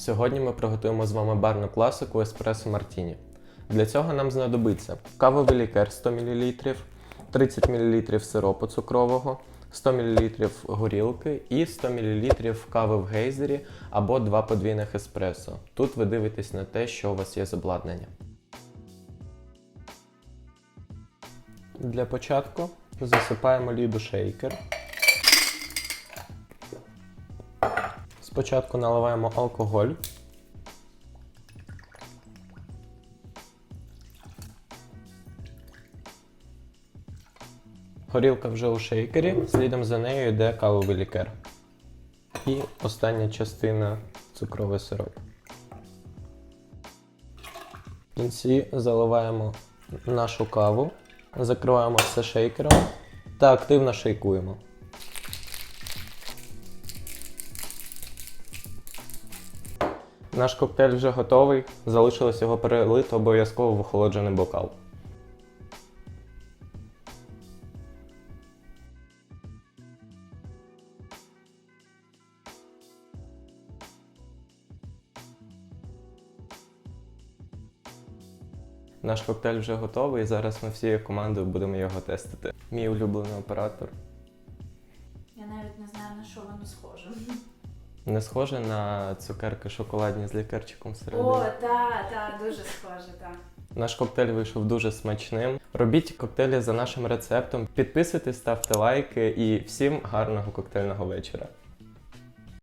Сьогодні ми приготуємо з вами барну класику еспресо мартіні. Для цього нам знадобиться кавовий лікер 100 мл, 30 мл сиропу цукрового, 100 мл горілки і 100 мл кави в гейзері або два подвійних еспресо. Тут ви дивитесь на те, що у вас є з обладнання. Для початку засипаємо лід у шейкер. Спочатку наливаємо алкоголь. Горілка вже у шейкері, слідом за нею йде кавовий лікер. І остання частина цукровий сироп. В кінці заливаємо нашу каву, закриваємо все шейкером та активно шейкуємо. Наш коктейль вже готовий. Залишилось його перелити обов'язково в охолоджений бокал. Наш коктейль вже готовий. і Зараз ми всією командою будемо його тестити. Мій улюблений оператор. Я навіть не знаю на що воно схоже. Не схоже на цукерки шоколадні з лікарчиком всередині. О, та, та, дуже схоже, так. Наш коктейль вийшов дуже смачним. Робіть коктейлі за нашим рецептом. Підписуйтесь, ставте лайки і всім гарного коктейльного вечора.